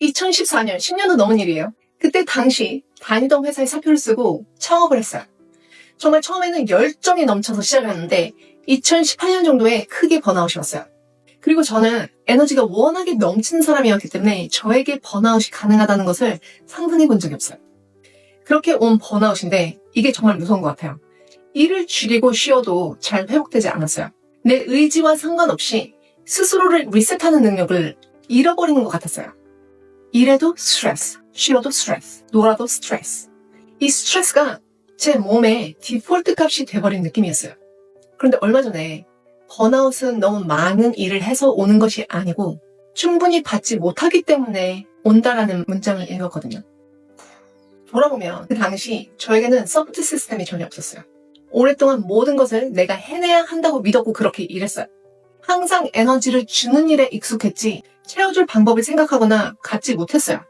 2014년, 10년도 넘은 일이에요. 그때 당시 다니던 회사에 사표를 쓰고 창업을 했어요. 정말 처음에는 열정이 넘쳐서 시작했는데 2018년 정도에 크게 번아웃이 왔어요. 그리고 저는 에너지가 워낙에 넘치는 사람이었기 때문에 저에게 번아웃이 가능하다는 것을 상상해 본 적이 없어요. 그렇게 온 번아웃인데 이게 정말 무서운 것 같아요. 일을 줄이고 쉬어도 잘 회복되지 않았어요. 내 의지와 상관없이 스스로를 리셋하는 능력을 잃어버리는 것 같았어요. 일해도 스트레스, 쉬어도 스트레스, 놀아도 스트레스. 이 스트레스가 제 몸의 디폴트 값이 돼버린 느낌이었어요. 그런데 얼마 전에 번아웃은 너무 많은 일을 해서 오는 것이 아니고 충분히 받지 못하기 때문에 온다라는 문장을 읽었거든요. 돌아보면 그 당시 저에게는 서포트 시스템이 전혀 없었어요. 오랫동안 모든 것을 내가 해내야 한다고 믿었고 그렇게 일했어요. 항상 에너지를 주는 일에 익숙했지 채워줄 방법을 생각하거나 갖지 못했어요.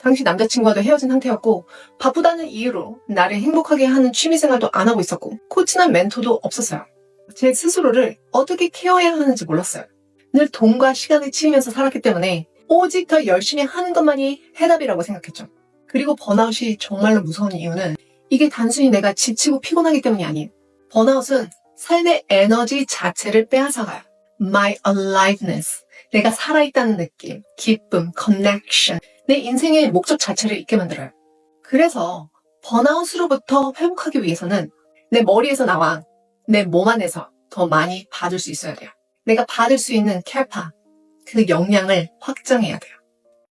당시 남자친구와도 헤어진 상태였고 바쁘다는 이유로 나를 행복하게 하는 취미생활도 안 하고 있었고 코치나 멘토도 없었어요. 제 스스로를 어떻게 케어해야 하는지 몰랐어요. 늘 돈과 시간을 치면서 살았기 때문에 오직 더 열심히 하는 것만이 해답이라고 생각했죠. 그리고 번아웃이 정말로 무서운 이유는 이게 단순히 내가 지치고 피곤하기 때문이 아니에요. 번아웃은 삶의 에너지 자체를 빼앗아가요. My aliveness. 내가 살아있다는 느낌, 기쁨, connection. 내 인생의 목적 자체를 잊게 만들어요. 그래서 번아웃으로부터 회복하기 위해서는 내 머리에서 나와 내 몸 안에서 더 많이 받을 수 있어야 돼요. 내가 받을 수 있는 캐파, 그 역량을 확장해야 돼요.